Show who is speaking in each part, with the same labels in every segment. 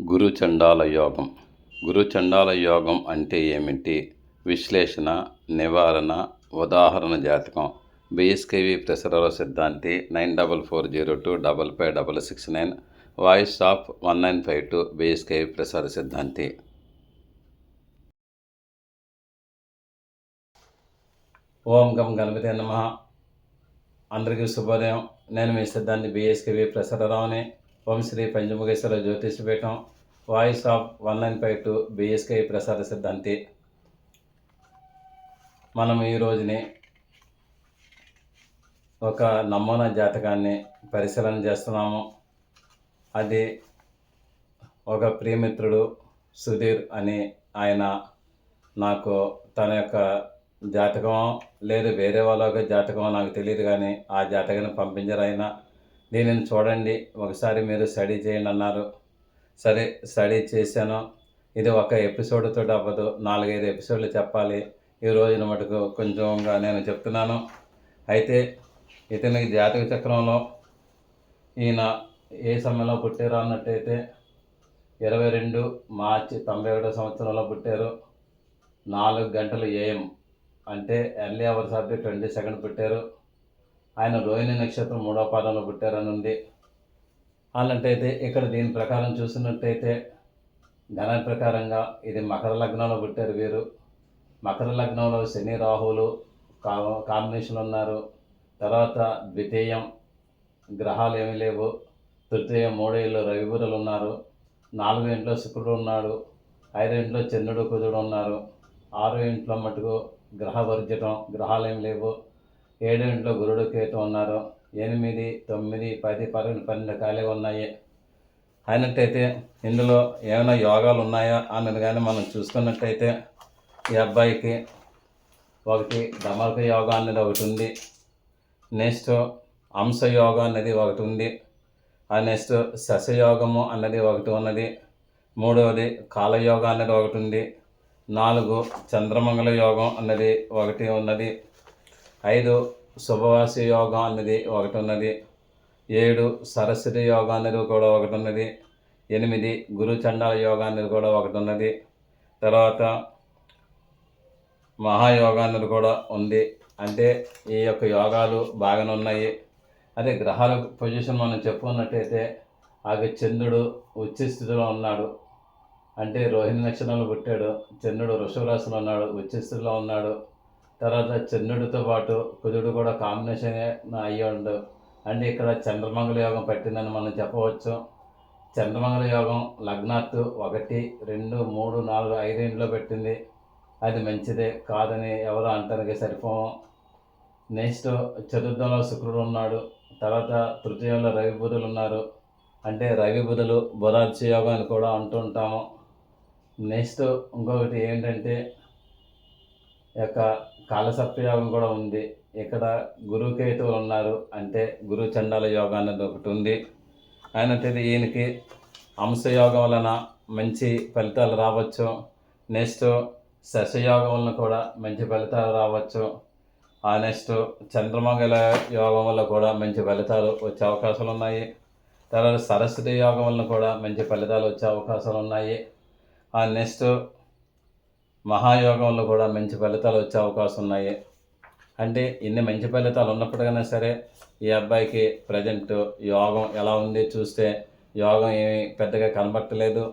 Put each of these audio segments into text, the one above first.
Speaker 1: గురు చండాల యోగం గురు చండాల యోగం అంటే ఏమిటి? విశ్లేషణ నివారణ ఉదాహరణ జాతకం. బిఎస్కేవి ప్రసరవ సిద్ధాంతి nine double four zero two double five double six nine voice of one nine five two BSKV ప్రసార సిద్ధాంతి. ఓం గం గణపతి నమ. అందరికీ శుభోదయం. నేను మీ సిద్ధాంతి బిఎస్కేవి ప్రసరరావుని. ఓం Shri Panchamukheshwara Jyotishpeetham voice of one nine five two BSK Prasada సిద్ధాంతి. మనం ఈ రోజుని ఒక నమూనా జాతకాన్ని పరిశీలన చేస్తున్నాము. అది ఒక ప్రియమిత్రుడు సుధీర్ అని ఆయన నాకు తన యొక్క జాతకం లేదు వేరే వాళ్ళ యొక్క జాతకం నాకు తెలియదు కానీ ఆ జాతకాన్ని పంపించారు ఆయన. దీనిని చూడండి ఒకసారి మీరు స్టడీ చేయండి అన్నారు. సరే స్టడీ చేశాను. ఇది ఒక ఎపిసోడ్తో అవ్వదు నాలుగైదు ఎపిసోడ్లు చెప్పాలి. ఈ రోజున మటుకు కొంచెంగా నేను చెప్తున్నాను. అయితే ఇతని జాతక చక్రంలో ఈయన ఏ సమయంలో పుట్టారు అన్నట్టయితే ఇరవై రెండు మార్చి తొంభై ఒకటో సంవత్సరంలో పుట్టారు. నాలుగు గంటలు ఏఎం అంటే early hours of the twenty second పుట్టారు. ఆయన రోహిణి నక్షత్రం మూడో పాదంలో పుట్టారనుంది. అలాంటైతే ఇక్కడ దీని ప్రకారం చూసినట్టయితే ఘన ప్రకారంగా ఇది మకర లగ్నంలో పుట్టారు వీరు. మకర లగ్నంలో శని రాహువులు కా కాంబినేషన్ ఉన్నారు. తర్వాత ద్వితీయం గ్రహాలు ఏమీ లేవు. తృతీయం మూడో ఇళ్ళు రవిబురులు ఉన్నారు. నాలుగు ఇంట్లో శుక్రుడు ఉన్నాడు. ఐదు ఇంట్లో చంద్రుడు కుజుడు ఉన్నారు. ఆరు ఇంట్లో మటుకు గ్రహ వర్జటం గ్రహాలు ఏమి లేవు. ఏడింట్లో ఇంట్లో గురుడు కేతు ఉన్నారు. ఎనిమిది తొమ్మిది పది పన్నెండు పన్నెండు ఖాళీగా ఉన్నాయి. అయినట్టయితే ఇందులో ఏమైనా యోగాలు ఉన్నాయా అన్నది కానీ మనం చూసుకున్నట్టయితే ఈ అబ్బాయికి ఒకటి దమర్క యోగా అనేది ఒకటి ఉంది. నెక్స్ట్ అంశ యోగా అనేది ఒకటి ఉంది. ఆ నెక్స్ట్ శశయోగము అన్నది ఒకటి ఉన్నది. మూడవది కాలయోగం అనేది ఒకటి ఉంది. నాలుగు చంద్రమంగళ యోగం అన్నది ఒకటి ఉన్నది. ఐదు శుభవాసి యోగం అన్నది ఒకటి ఉన్నది ఏడు సరస్వతి యోగా అనేది కూడా ఒకటి ఉన్నది ఎనిమిది గురు చండాల యోగా అనేది కూడా ఒకటి ఉన్నది తర్వాత మహాయోగా అనేది కూడా ఉంది. అంటే ఈ యొక్క యోగాలు బాగానే ఉన్నాయి. అదే గ్రహాల పొజిషన్ మనం చెప్పుకున్నట్టయితే ఆగ చంద్రుడు ఉచ్చ స్థితిలో ఉన్నాడు. అంటే రోహిణి నక్షత్రంలో పుట్టాడు. చంద్రుడు వృషభ రాశిలో ఉన్నాడు. ఉచ్చ స్థితిలో ఉన్నాడు. తర్వాత చంద్రుడితో పాటు కుజుడు కూడా కాంబినేషన్ అయ్యాడు. అండ్ ఇక్కడ చంద్రమంగళ యోగం పట్టిందని మనం చెప్పవచ్చు. చంద్రమంగళ యోగం లగ్నాత్తు ఒకటి రెండు మూడు నాలుగు ఐదు ఇంట్లో పెట్టింది. అది మంచిదే కాదని ఎవరు అంటానికి సరిపోము నెక్స్ట్ చతుర్థంలో శుక్రుడు ఉన్నాడు. తర్వాత తృతీయంలో రవి బుధులు ఉన్నారు. అంటే రవి బుధులు బుధార్చ యోగం అని కూడా అంటుంటాము. నెక్స్ట్ ఇంకొకటి ఏంటంటే యొక్క కాలసర్పయోగం కూడా ఉంది. ఇక్కడ గురుకేతువులు ఉన్నారు అంటే గురు చండాల యోగం అనేది ఒకటి ఉంది. అయినట్టు ఈయనకి అంశయోగం వలన మంచి ఫలితాలు రావచ్చు. నెక్స్ట్ శశయోగం వలన కూడా మంచి ఫలితాలు రావచ్చు. ఆ నెక్స్ట్ చంద్రమంగళ యోగం వల్ల కూడా మంచి ఫలితాలు వచ్చే అవకాశాలు ఉన్నాయి. తర్వాత సరస్వతి యోగం వలన కూడా మంచి ఫలితాలు వచ్చే అవకాశాలు ఉన్నాయి. ఆ నెక్స్ట్ మహాయోగంలో కూడా మంచి ఫలితాలు వచ్చే అవకాశం ఉన్నాయి. అంటే ఇన్ని మంచి ఫలితాలు ఉన్నప్పటికైనా సరే ఈ అబ్బాయికి ప్రజెంట్ యోగం ఎలా ఉంది చూస్తే యోగం ఏమి పెద్దగా కనబట్టలేదు.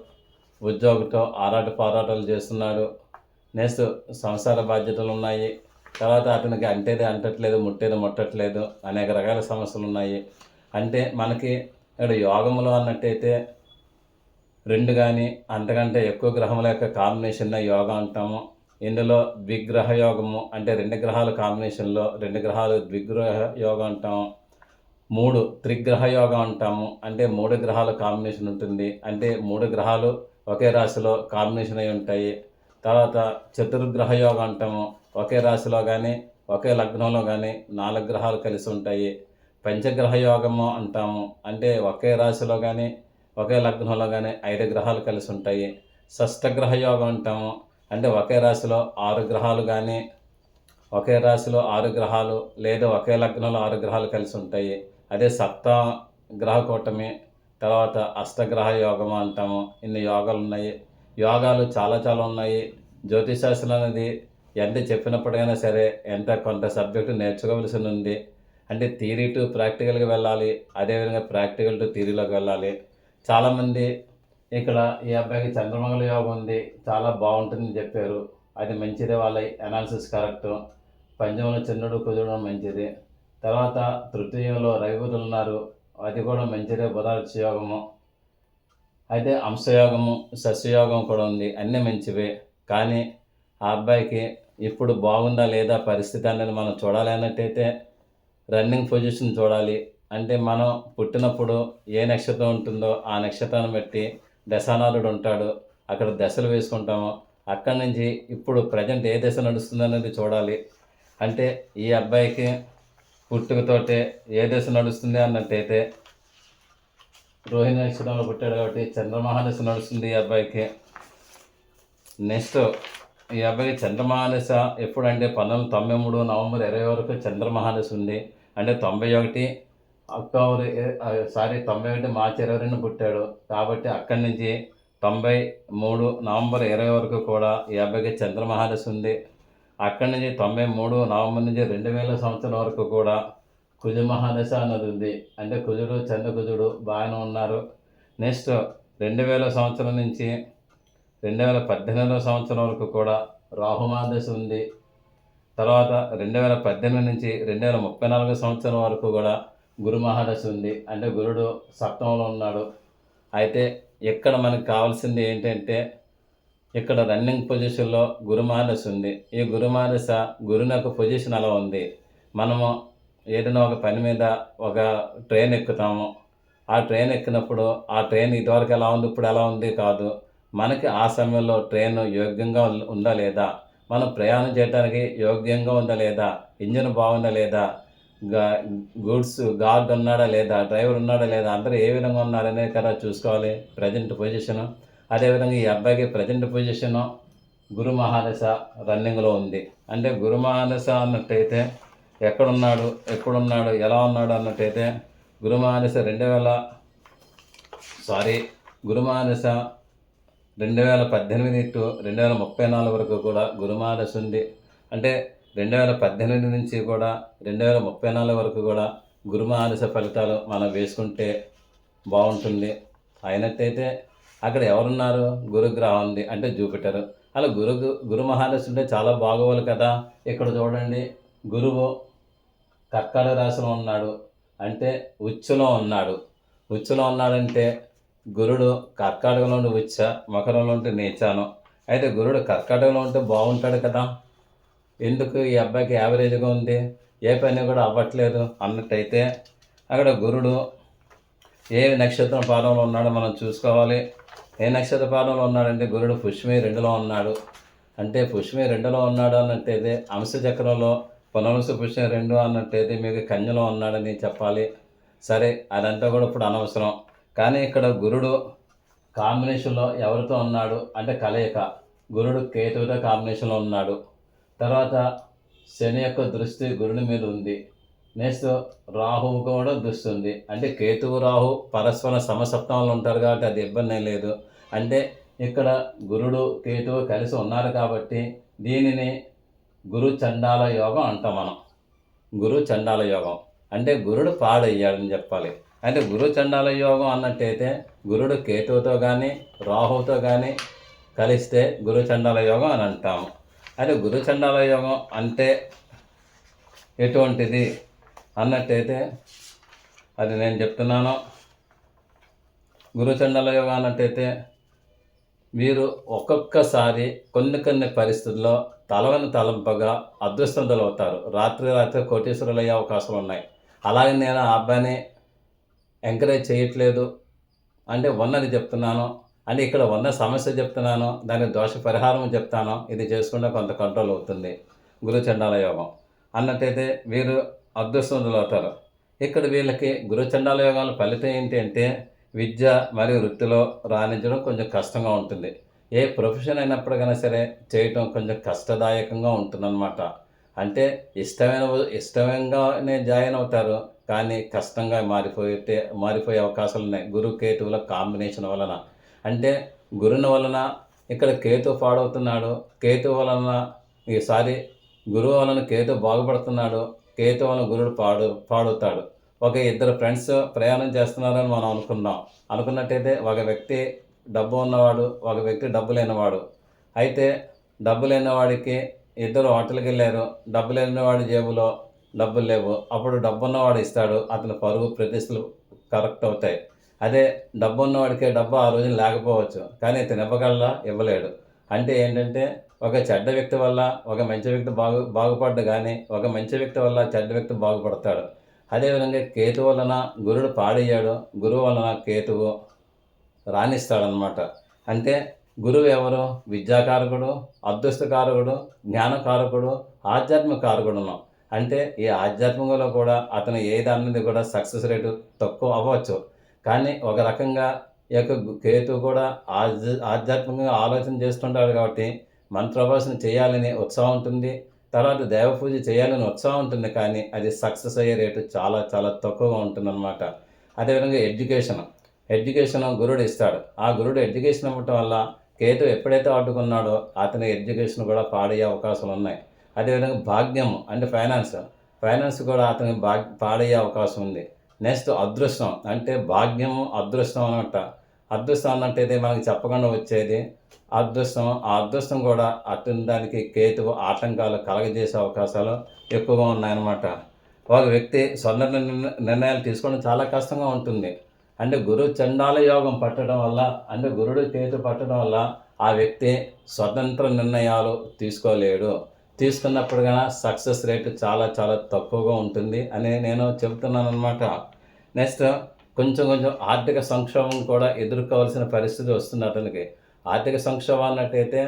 Speaker 1: ఉద్యోగంతో ఆరాట పోరాటాలు చేస్తున్నాడు. నెక్స్ట్ సంసార బాధ్యతలు ఉన్నాయి. తర్వాత అతనికి అంటేది అంటట్లేదు ముట్టేది ముట్టట్లేదు అనేక రకాల సమస్యలు ఉన్నాయి. అంటే మనకి ఇక్కడ యోగంలో అన్నట్టయితే రెండు కానీ అంతకంటే ఎక్కువ గ్రహముల యొక్క కాంబినేషన్ యోగా అంటాము. ఇందులో ద్విగ్రహ యోగము అంటే రెండు గ్రహాల కాంబినేషన్లో రెండు గ్రహాలు ద్విగ్రహ యోగం అంటాము. మూడు త్రిగ్రహ యోగం అంటాము. అంటే మూడు గ్రహాల కాంబినేషన్ ఉంటుంది. అంటే మూడు గ్రహాలు ఒకే రాశిలో కాంబినేషన్ అయి ఉంటాయి. తర్వాత చతుర్గ్రహ యోగం అంటాము. ఒకే రాశిలో కానీ ఒకే లగ్నంలో కానీ నాలుగు గ్రహాలు కలిసి ఉంటాయి. పంచగ్రహ యోగము అంటాము. అంటే ఒకే రాశిలో కానీ ఒకే లగ్నంలో కానీ ఐదు గ్రహాలు కలిసి ఉంటాయి. షష్టగ్రహ యోగం అంటాము. అంటే ఒకే రాశిలో ఆరు గ్రహాలు కానీ ఒకే రాశిలో ఆరు గ్రహాలు లేదా ఒకే లగ్నంలో ఆరు గ్రహాలు కలిసి ఉంటాయి. అదే సప్త గ్రహ కూటమి తర్వాత అష్టగ్రహ యోగం అంటాము. ఇన్ని యోగాలు ఉన్నాయి. యోగాలు చాలా చాలా ఉన్నాయి. జ్యోతిశాస్త్రం అనేది ఎంత చెప్పినప్పటికైనా సరే ఎంత కొంత సబ్జెక్టు నేర్చుకోవలసి ఉంది. అంటే థీరీ టు ప్రాక్టికల్గా వెళ్ళాలి. అదేవిధంగా ప్రాక్టికల్ టు థీరీలోకి వెళ్ళాలి. చాలామంది ఇక్కడ ఈ అబ్బాయికి చంద్రమంగళ యోగం ఉంది చాలా బాగుంటుందని చెప్పారు. అది మంచిదే వాళ్ళ అనాలిసిస్ కరెక్ట్ పంచమంలో చంద్రుడు కుదరడం మంచిది. తర్వాత తృతీయంలో రవిబుధులు ఉన్నారు. అది కూడా మంచిదే బుధార్చ యోగము. అయితే అంశయోగము సస్యయోగం కూడా ఉంది. అన్నీ మంచివే. కానీ ఆ అబ్బాయికి ఇప్పుడు బాగుందా లేదా పరిస్థితి అనేది మనం చూడాలి అన్నట్టయితే రన్నింగ్ పొజిషన్ చూడాలి. అంటే మనం పుట్టినప్పుడు ఏ నక్షత్రం ఉంటుందో ఆ నక్షత్రాన్ని బట్టి దశానాథుడు ఉంటాడు. అక్కడ దశలు వేసుకుంటాము. అక్కడి నుంచి ఇప్పుడు ప్రజెంట్ ఏ దశ నడుస్తుంది అనేది చూడాలి. అంటే ఈ అబ్బాయికి పుట్టుకతోటే ఏ దశ నడుస్తుంది అన్నట్టయితే రోహిణి నక్షత్రంలో పుట్టాడు కాబట్టి చంద్రమహాదశ నడుస్తుంది ఈ అబ్బాయికి. నెక్స్ట్ ఈ అబ్బాయికి చంద్రమహాదశ ఎప్పుడంటే పంతొమ్మిది తొంభై మూడు నవంబర్ ఇరవై వరకు చంద్రమహాదశ ఉంది. అంటే తొంభై ఒకటి అక్టోబర్ సారీ తొంభై ఒకటి మార్చి ఇరవై రెండు పుట్టాడు. కాబట్టి అక్కడి నుంచి తొంభై మూడు నవంబర్ ఇరవై వరకు కూడా ఈ అబ్బాయికి చంద్రమహాదశ ఉంది. అక్కడి నుంచి తొంభై మూడు నవంబర్ నుంచి రెండు వేల సంవత్సరం వరకు కూడా కుజ మహాదశ అన్నది ఉంది. అంటే కుజుడు చంద్రకుజుడు బాగానే ఉన్నారు. నెక్స్ట్ రెండు వేల సంవత్సరం నుంచి రెండు వేల పద్దెనిమిదవ సంవత్సరం వరకు కూడా రాహు మహాదశ ఉంది. తర్వాత రెండు వేల పద్దెనిమిది నుంచి రెండు వేల ముప్పై నాలుగు సంవత్సరం వరకు కూడా గురు మహాదశ ఉంది. అంటే గురుడు సప్తమంలో ఉన్నాడు. అయితే ఇక్కడ మనకు కావాల్సింది ఏంటంటే ఇక్కడ రన్నింగ్ పొజిషన్లో గురుమానస్ ఉంది. ఈ గురుమానస గురునకు పొజిషన్ అలా ఉంది. మనము ఏదైనా ఒక పని మీద ఒక ట్రైన్ ఎక్కుతాము. ఆ ట్రైన్ ఎక్కినప్పుడు ఆ ట్రైన్ ఇదివరకు ఎలా ఉంది ఇప్పుడు ఎలా ఉంది కాదు. మనకి ఆ సమయంలో ట్రైన్ యోగ్యంగా ఉందా లేదా? మనం ప్రయాణం చేయడానికి యోగ్యంగా ఉందా లేదా? ఇంజిన్ బాగుందా లేదా? గూడ్స్ గార్డ్ ఉన్నాడా లేదా డ్రైవర్ ఉన్నాడా లేదా అందరూ ఏ విధంగా ఉన్నారనే కదా చూసుకోవాలి ప్రజెంట్ పొజిషను. అదేవిధంగా ఈ అబ్బాయికి ప్రజెంట్ పొజిషను గురు మహాదశ రన్నింగ్లో ఉంది. అంటే గురు మహాదశ అన్నట్టయితే ఎక్కడున్నాడు ఎక్కడున్నాడు ఎలా ఉన్నాడు అన్నట్టయితే గురు మహాదశ రెండు వేల సారీ గురు మహాదశ రెండు వేల పద్దెనిమిది టు రెండు వేల ముప్పై నాలుగు వరకు కూడా గురు మహాదశ ఉంది. అంటే రెండు వేల పద్దెనిమిది నుంచి కూడా రెండు వేల ముప్పై నాలుగు వరకు కూడా గురు ఫలితాలు మనం వేసుకుంటే బాగుంటుంది. అయినట్టయితే అక్కడ ఎవరున్నారు? గురుగ్రహం ఉంది అంటే జూపిటర్. అలా గురు గురు మహాదశ ఉంటే చాలా బాగోవాలి కదా. ఇక్కడ చూడండి గురువు కర్కాడ రాశిలో ఉన్నాడు అంటే ఉచ్చులో ఉన్నాడు. ఉచ్చులో ఉన్నాడంటే గురుడు కర్కాటకంలో ఉంటే ఉచ్చ మకరంలో ఉంటే నీచాను. అయితే గురుడు కర్కాటకంలో ఉంటే బాగుంటాడు కదా. ఎందుకు ఈ అబ్బాయికి యావరేజ్గా ఉంది? ఏ పని కూడా అవ్వట్లేదు అన్నట్టయితే అక్కడ గురుడు ఏ నక్షత్రం పాదంలో ఉన్నాడో మనం చూసుకోవాలి. ఏ నక్షత్ర పాదంలో ఉన్నాడంటే గురుడు పుష్మి రెండులో ఉన్నాడు. అంటే పుష్మి రెండులో ఉన్నాడు అన్నట్టయితే అంశచక్రంలో పునరుసు పుష్మి రెండు అన్నట్టయితే మీకు కన్యలో ఉన్నాడని చెప్పాలి. సరే అదంతా కూడా ఇప్పుడు అనవసరం. కానీ ఇక్కడ గురుడు కాంబినేషన్లో ఎవరితో ఉన్నాడు? అంటే కలయిక. గురుడు కేతువుతో కాంబినేషన్లో ఉన్నాడు. తర్వాత శని యొక్క దృష్టి గురుని మీద ఉంది. నెక్స్ట్ రాహువు కూడా దృష్టి ఉంది. అంటే కేతువు రాహు పరస్పర సమసప్తంలో ఉంటారు కాబట్టి అది ఇబ్బంది లేదు. అంటే ఇక్కడ గురుడు కేతువు కలిసి ఉన్నారు కాబట్టి దీనిని గురు చండాల యోగం అంటాం మనం. గురు చండాల యోగం. అంటే గురుడు పాడయ్యాడని చెప్పాలి. అంటే గురు చండాల యోగం అన్నట్టయితే గురుడు కేతువుతో కానీ రాహువుతో కానీ కలిస్తే గురు చండాల యోగం అని అంటాము. అది గురు యోగం అంటే ఎటువంటిది అన్నట్టయితే అది నేను చెప్తున్నాను. గురు అన్నట్టయితే మీరు ఒక్కొక్కసారి కొన్ని కొన్ని పరిస్థితుల్లో తలవని తలంపగా అదృష్టంతులు అవుతారు. రాత్రి రాత్రి కోటేశ్వరులు అయ్యే అవకాశాలు ఉన్నాయి. అలాగే నేను ఆ అబ్బాయిని ఎంకరేజ్ చేయట్లేదు. అంటే ఉన్నది చెప్తున్నాను. అంటే ఇక్కడ ఉన్న సమస్య చెప్తున్నాను దాని దోష పరిహారం చెప్తాను ఇది చేసుకుంటే కొంత కంట్రోల్ అవుతుంది. గురు చండాల యోగం. అన్నట్టయితే వీరు అదృష్టవంతులు అవుతారు. ఇక్కడ వీళ్ళకి గురు చండాల యోగాల ఫలితం ఏంటి అంటే విద్య మరియు వృత్తిలో రాణించడం కొంచెం కష్టంగా ఉంటుంది. ఏ ప్రొఫెషన్ అయినప్పటికైనా సరే చేయటం కొంచెం కష్టదాయకంగా ఉంటుందన్నమాట. అంటే ఇష్టమైన ఇష్టంగానే జాయిన్ అవుతారు కానీ కష్టంగా మారిపోతే మారిపోయే అవకాశాలు ఉన్నాయి. గురు కేతువుల కాంబినేషన్ వలన. అంటే గురుని వలన ఇక్కడ కేతు పాడవుతున్నాడు కేతు వలన ఈసారి గురువు వలన కేతు బాగుపడుతున్నాడు కేతు వలన గురుడు పాడు పాడవుతాడు. ఒక ఇద్దరు ఫ్రెండ్స్ ప్రయాణం చేస్తున్నారని మనం అనుకున్నాం. అనుకున్నట్టయితే ఒక వ్యక్తి డబ్బు ఉన్నవాడు ఒక వ్యక్తి డబ్బు లేనివాడు. అయితే డబ్బు లేనివాడికి ఇద్దరు హోటల్కి వెళ్ళారు డబ్బు లేనివాడి జేబులో డబ్బులు లేవు. అప్పుడు డబ్బు ఉన్నవాడు ఇస్తాడు అతని పరుగు ప్రతిష్టలు కరెక్ట్ అవుతాయి. అదే డబ్బు ఉన్నవాడికి డబ్బు ఆ రోజు లేకపోవచ్చు. కానీ ఇతను ఇవ్వగలరా ఇవ్వలేడు. అంటే ఏంటంటే ఒక చెడ్డ వ్యక్తి వల్ల ఒక మంచి వ్యక్తి బాగు బాగుపడ్డు కానీ ఒక మంచి వ్యక్తి వల్ల చెడ్డ వ్యక్తి బాగుపడతాడు. అదేవిధంగా కేతు వలన గురుడు పాడయ్యాడు. గురువు వలన కేతువు రాణిస్తాడనమాట అంటే గురువు ఎవరు? విద్యాకారకుడు అదృష్టకారకుడు జ్ఞానకారకుడు ఆధ్యాత్మికారకుడును అంటే ఈ ఆధ్యాత్మికంలో కూడా అతను ఏది అన్నది కూడా సక్సెస్ రేటు తక్కువ అవ్వచ్చు. కానీ ఒక రకంగా ఈ యొక్క కేతు కూడా ఆధ్య ఆధ్యాత్మికంగా ఆలోచన చేస్తుంటాడు కాబట్టి మంత్రోపాసన చేయాలని ఉత్సాహం ఉంటుంది. తర్వాత దేవ పూజ చేయాలని ఉత్సాహం ఉంటుంది కానీ అది సక్సెస్ అయ్యే రేటు చాలా చాలా తక్కువగా ఉంటుందన్నమాట. అదేవిధంగా ఎడ్యుకేషన్. ఎడ్యుకేషన్ గురుడు ఇస్తాడు. ఆ గురుడు ఎడ్యుకేషన్ ఇవ్వటం వల్ల కేతు ఎప్పుడైతే అడ్డుకున్నాడో అతని ఎడ్యుకేషన్ కూడా పాడయ్యే అవకాశాలు ఉన్నాయి. అదేవిధంగా భాగ్యం అంటే ఫైనాన్స్. ఫైనాన్స్ కూడా అతనికి భాగ్ పాడయ్యే అవకాశం ఉంది. నెక్స్ట్ అదృష్టం. అంటే భాగ్యం అదృష్టం అనమాట అదృష్టం అన్నట్టయితే మనకి చెప్పకుండా వచ్చేది. అదృష్టం ఆ అదృష్టం కూడా అతని దానికి కేతువు ఆటంకాలు కలగజేసే అవకాశాలు ఎక్కువగా ఉన్నాయన్నమాట. ఒక వ్యక్తి సొంత నిర్ణయాలు తీసుకోవడం చాలా కష్టంగా ఉంటుంది. అంటే గురు చండాల యోగం పట్టడం వల్ల అంటే గురుడు కేతు పట్టడం వల్ల ఆ వ్యక్తి స్వతంత్ర నిర్ణయాలు తీసుకోలేడు. తీసుకున్నప్పుడు కన్నా సక్సెస్ రేట్ చాలా చాలా తక్కువగా ఉంటుంది అని నేను చెబుతున్నాను అనమాట నెక్స్ట్ కొంచెం కొంచెం ఆర్థిక సంక్షోభం కూడా ఎదుర్కోవాల్సిన పరిస్థితి వస్తుంది అతనికి. ఆర్థిక సంక్షోభం అన్నట్టయితే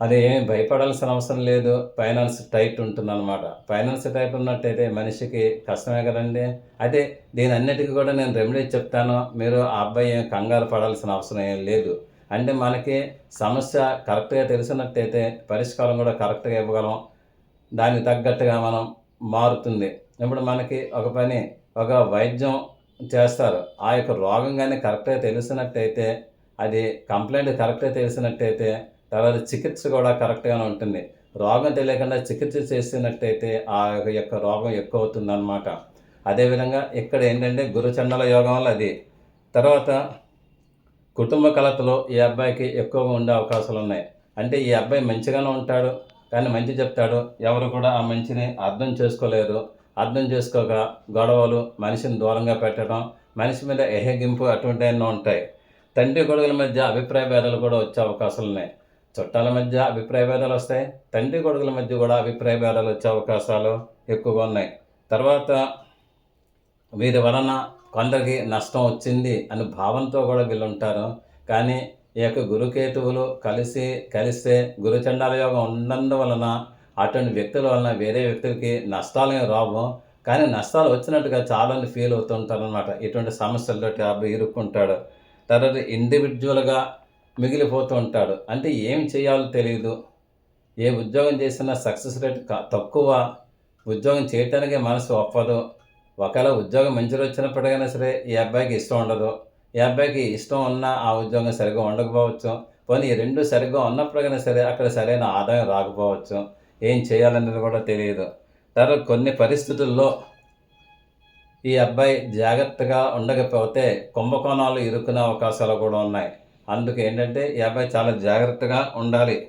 Speaker 1: అది ఏమి భయపడాల్సిన అవసరం లేదు. ఫైనాన్స్ టైట్ ఉంటుంది అనమాట ఫైనాన్స్ టైట్ ఉన్నట్టయితే మనిషికి కష్టమే కదండి. అయితే దీని అన్నిటికీ కూడా నేను రెమెడీ చెప్తాను. మీరు ఆ అబ్బాయి ఏం కంగారు పడాల్సిన అవసరం ఏం లేదు. అంటే మనకి సమస్య కరెక్ట్గా తెలిసినట్టయితే పరిష్కారం కూడా కరెక్ట్గా ఇవ్వగలం. దానికి తగ్గట్టుగా మనం మారుతుంది. ఇప్పుడు మనకి ఒక పని ఒక వైద్యం చేస్తారు. ఆ యొక్క రోగం కానీ కరెక్ట్గా తెలిసినట్టయితే అది కంప్లైంట్ కరెక్ట్గా తెలిసినట్టయితే తర్వాత చికిత్స కూడా కరెక్ట్గానే ఉంటుంది. రోగం తెలియకుండా చికిత్స చేసినట్టయితే ఆ యొక్క రోగం ఎక్కువ అవుతుంది అనమాట అదేవిధంగా ఇక్కడ ఏంటంటే గురుచండల యోగం వల్ల అది. తర్వాత కుటుంబ కలతలో ఈ అబ్బాయికి ఎక్కువగా ఉండే అవకాశాలు ఉన్నాయి. అంటే ఈ అబ్బాయి మంచిగానే ఉంటాడు కానీ మంచి చెప్తాడు. ఎవరు కూడా ఆ మంచిని అర్థం చేసుకోలేరు అర్థం చేసుకోక గొడవలు మనిషిని దూరంగా పెట్టడం మనిషి మీద ఎహగింపు అటువంటివన్నీ ఉంటాయి. తండ్రి కొడుకుల మధ్య అభిప్రాయ భేదాలు కూడా వచ్చే అవకాశాలు ఉన్నాయి. చుట్టాల మధ్య అభిప్రాయ భేదాలు వస్తాయి. తండ్రి కొడుకుల మధ్య కూడా అభిప్రాయ భేదాలు వచ్చే అవకాశాలు ఎక్కువగా ఉన్నాయి. తర్వాత వీరి వలన కొందరికి నష్టం వచ్చింది అని భావంతో కూడా వీళ్ళు ఉంటారు. కానీ ఈ యొక్క గురుకేతువులు కలిసి కలిస్తే గురుచండాల యోగం ఉన్నందు వలన అటువంటి వ్యక్తుల వలన వేరే వ్యక్తులకి నష్టాలు రావు. కానీ నష్టాలు వచ్చినట్టుగా చాలామంది ఫీల్ అవుతుంటారు అనమాట ఇటువంటి సమస్యలతో అబ్బాయి ఇరుక్కుంటాడు. తర్వాత ఇండివిజువల్గా మిగిలిపోతూ ఉంటాడు. అంటే ఏం చేయాలో తెలియదు ఏ ఉద్యోగం చేసినా సక్సెస్ రేట్ తక్కువ. ఉద్యోగం చేయటానికి మనసు ఒప్పదు. ఒకవేళ ఉద్యోగం మంచిగా వచ్చినప్పటికైనా సరే ఈ అబ్బాయికి ఇష్టం ఉండదు. ఈ అబ్బాయికి ఇష్టం ఉన్నా ఆ ఉద్యోగం సరిగ్గా ఉండకపోవచ్చు. పోనీ ఈ రెండు సరిగ్గా ఉన్నప్పటికైనా సరే అక్కడ సరైన ఆదాయం రాకపోవచ్చు. ఏం చేయాలనేది కూడా తెలియదు. తర్వాత కొన్ని పరిస్థితుల్లో ఈ అబ్బాయి జాగ్రత్తగా ఉండకపోతే కుంభకోణాలు ఇరుక్కునే అవకాశాలు కూడా ఉన్నాయి. అందుకు ఏంటంటే ఈ అబ్బాయి చాలా జాగ్రత్తగా ఉండాలి.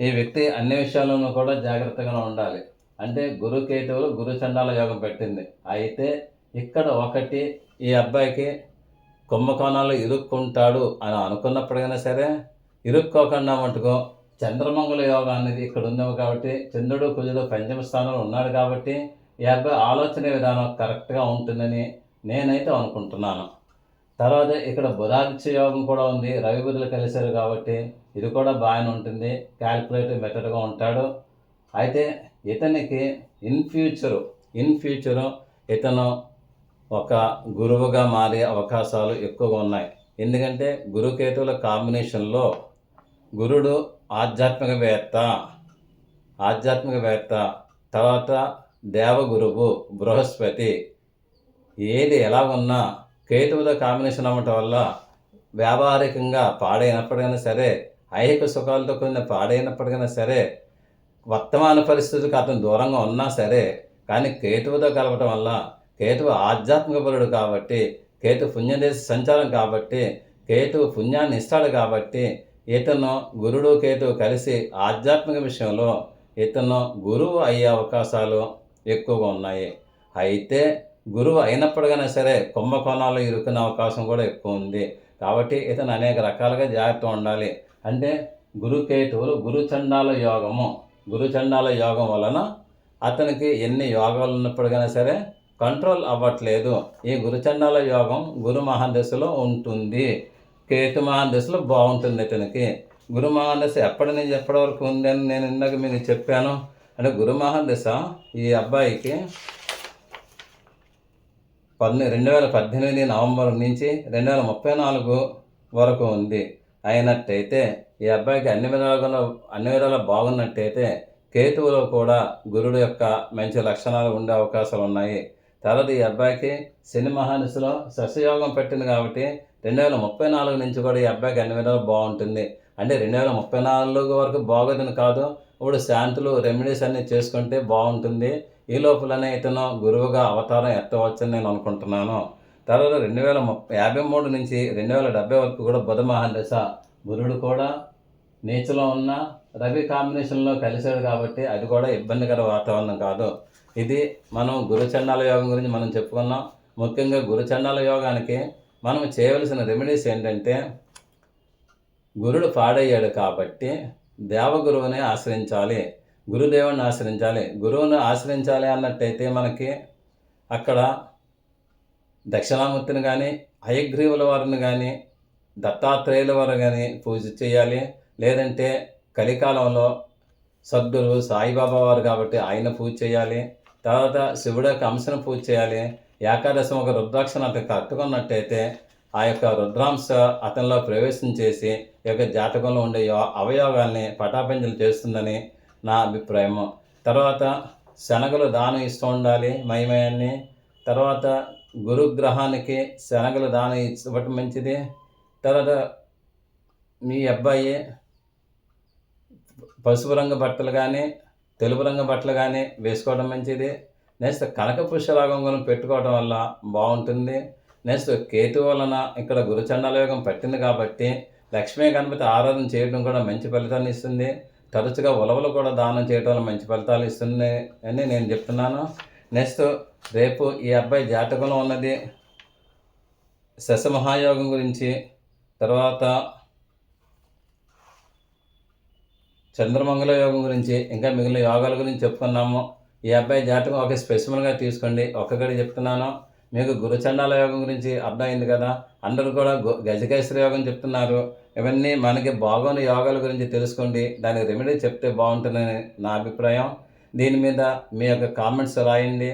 Speaker 1: ఈ వ్యక్తి అన్ని విషయాల్లోనూ కూడా జాగ్రత్తగా ఉండాలి. అంటే గురు కేతువులు గురు చండాల యోగం పెట్టింది. అయితే ఇక్కడ ఒకటి ఈ అబ్బాయికి కుంభకోణాలు ఇరుక్కుంటాడు అని అనుకున్నప్పుడైనా సరే ఇరుక్కోకుండా మటుకో చంద్రమంగళ యోగం అనేది ఇక్కడ ఉంది కాబట్టి చంద్రుడు కుజుడు పంచమ స్థానంలో ఉన్నాడు కాబట్టి ఈ అబ్బాయి ఆలోచన విధానం కరెక్ట్గా ఉంటుందని నేనైతే అనుకుంటున్నాను. తర్వాత ఇక్కడ బుధాదిత్య యోగం కూడా ఉంది. రవి బుధులు కలిశారు కాబట్టి ఇది కూడా బాగానే ఉంటుంది. క్యాల్కులేటివ్ మెథడ్గా ఉంటాడు. అయితే ఇతనికి ఇన్ ఫ్యూచరు ఇన్ ఫ్యూచరు ఇతను ఒక గురువుగా మారే అవకాశాలు ఎక్కువగా ఉన్నాయి. ఎందుకంటే గురుకేతువుల కాంబినేషన్లో గురుడు ఆధ్యాత్మికవేత్త ఆధ్యాత్మికవేత్త తర్వాత దేవగురువు బృహస్పతి. ఏది ఎలా ఉన్నా కేతువుల కాంబినేషన్ అవ్వటం వల్ల వ్యావహారికంగా పాడైనప్పటికైనా సరే ఐహిక సుఖాలతో కొన్ని పాడైనప్పటికైనా సరే వర్తమాన పరిస్థితులకు అతను దూరంగా ఉన్నా సరే కానీ కేతువుతో కలవటం వల్ల కేతువు ఆధ్యాత్మిక బలుడు కాబట్టి కేతు పుణ్యదేశ సంచారం కాబట్టి కేతువు పుణ్యాన్ని ఇస్తాడు కాబట్టి ఇతను గురుడు కేతు కలిసి ఆధ్యాత్మిక విషయంలో ఇతను గురువు అయ్యే అవకాశాలు ఎక్కువగా ఉన్నాయి. అయితే గురువు అయినప్పటికైనా సరే కుంభకోణాలు ఇరుక్కునే అవకాశం కూడా ఎక్కువ ఉంది. కాబట్టి ఇతను అనేక రకాలుగా జాగ్రత్త ఉండాలి. అంటే గురుకేతువులు గురుచండాల యోగము గురుచండాల యోగం వలన అతనికి ఎన్ని యోగాలు ఉన్నప్పటికైనా సరే కంట్రోల్ అవ్వట్లేదు. ఈ గురుచండాల యోగం గురు మహాదశలో ఉంటుంది. కేతు మహాదశలో బాగుంటుంది ఇతనికి గురు మహాదశ ఎప్పటి నుంచి ఎప్పటి వరకు ఉంది అని నేను ఇందాక మీకు చెప్పాను. అంటే గురు మహాదశ ఈ అబ్బాయికి పద్ని రెండు వేల పద్దెనిమిది నవంబర్ నుంచి రెండు వేల ముప్పై నాలుగు వరకు ఉంది. అయినట్టయితే ఈ అబ్బాయికి అన్ని విధాలుగా అన్ని విధాలు బాగున్నట్టయితే కేతువులో కూడా గురుడు యొక్క మంచి లక్షణాలు ఉండే అవకాశాలు ఉన్నాయి. తర్వాత ఈ అబ్బాయికి శని మహాదశలో సస్యయోగం పెట్టింది కాబట్టి రెండు వేల ముప్పై నాలుగు నుంచి కూడా ఈ అబ్బాయికి అన్ని విధాలు బాగుంటుంది. అంటే రెండు వేల ముప్పై నాలుగు వరకు బాగోదని కాదు ఇప్పుడు శాంతులు రెమెడీస్ అన్నీ చేసుకుంటే బాగుంటుంది. ఈ లోపలనే ఇతను గురువుగా అవతారం ఎత్తవచ్చని నేను అనుకుంటున్నాను. తర్వాత రెండు వేల ముప్పై యాభై మూడు నుంచి రెండు వేల డెబ్బై వరకు కూడా బుధ మహాదశ గురుడు కూడా నీచలో ఉన్న రవి కాంబినేషన్లో కలిశాడు కాబట్టి అది కూడా ఇబ్బందికర వాతావరణం కాదు. ఇది మనం గురుచండాల యోగం గురించి మనం చెప్పుకున్నాం. ముఖ్యంగా గురుచండాల యోగానికి మనం చేయవలసిన రెమెడీస్ ఏంటంటే గురుడు పాడయ్యాడు కాబట్టి దేవగురువునే ఆశ్రయించాలి గురుదేవుని ఆశ్రయించాలి. గురువుని ఆశ్రయించాలి అన్నట్టయితే మనకి అక్కడ దక్షిణామూర్తిని కానీ హయగ్రీవుల వారిని కానీ దత్తాత్రేయుల వారు కానీ పూజ చేయాలి. లేదంటే కలికాలంలో సద్గురు సాయిబాబా వారు కాబట్టి ఆయన పూజ చేయాలి. తర్వాత శివుడు యొక్క అంశను పూజ చేయాలి. ఏకాదశి ఒక రుద్రాక్షను అతను కట్టుకున్నట్టయితే ఆ యొక్క రుద్రాంశ అతనిలో ప్రవేశం చేసి ఈ యొక్క జాతకంలో ఉండే యో- పటాపంచలు చేస్తుందని నా అభిప్రాయము. తర్వాత శనగలు దానం ఇస్తూ ఉండాలి మహిమయాన్ని. తర్వాత గురుగ్రహానికి శనగలు దానం ఇవ్వటం మంచిది. తర్వాత మీ అబ్బాయి పసుపు రంగు బట్టలు కానీ తెలుపు రంగు బట్టలు కానీ వేసుకోవడం మంచిది. నెక్స్ట్ కనక పుష్యరాగం పెట్టుకోవడం వల్ల బాగుంటుంది. నెక్స్ట్ కేతు వలన ఇక్కడ గురుచండాల యోగం పట్టింది కాబట్టి లక్ష్మీ గణపతి ఆరాధన చేయడం కూడా మంచి ఫలితాన్ని ఇస్తుంది. తరచుగా ఉలవలు కూడా దానం చేయడం వల్ల మంచి ఫలితాలు ఇస్తుంది అని నేను చెప్తున్నాను. నెక్స్ట్ రేపు ఈ అబ్బాయి జాతకంలో ఉన్నది. శశమహాయోగం గురించి తర్వాత చంద్రమంగళ యోగం గురించి ఇంకా మిగిలిన యోగాల గురించి చెప్పుకున్నాము. ఈ అబ్బాయి జాతకం ఒక స్పెసిఫిక్గా తీసుకోండి. ఒక్కగడి చెప్తున్నాను. మీకు గురుచండాల యోగం గురించి అర్థమైంది కదా? అందరూ కూడా గజకేశ్వర యోగం చెప్తున్నారు. ఇవన్నీ మనకి బాగోని యోగాల గురించి తెలుసుకోండి. దానికి రెమెడీ చెప్తే బాగుంటుందని నా అభిప్రాయం. దీని మీద మీ యొక్క కామెంట్స్ రాయండి.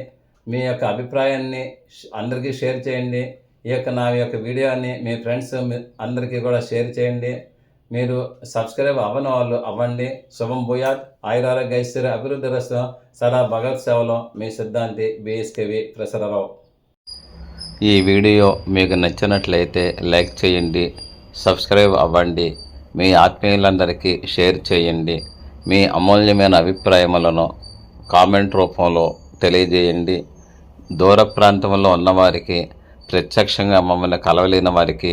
Speaker 1: మీ యొక్క అభిప్రాయాన్ని అందరికీ షేర్ చేయండి. ఈ యొక్క నా యొక్క వీడియోని మీ ఫ్రెండ్స్ అందరికీ కూడా షేర్ చేయండి. మీరు సబ్స్క్రైబ్ అవ్వని వాళ్ళు అవ్వండి. శుభం భూయాత్. ఆయురారోగ్య ఐశ్వర్య అభివృద్ధి రస్తు. సదా భగవత్ సేవలో మీ సిద్ధాంతి బిఎస్కేవి ప్రసరరావు.
Speaker 2: ఈ వీడియో మీకు నచ్చినట్లయితే లైక్ చేయండి సబ్స్క్రైబ్ అవ్వండి మీ ఆత్మీయులందరికీ షేర్ చేయండి మీ అమూల్యమైన అభిప్రాయములను కామెంట్ రూపంలో తెలియజేయండి. దూర ప్రాంతంలో ఉన్నవారికి ప్రత్యక్షంగా మమ్మల్ని కలవలేని వారికి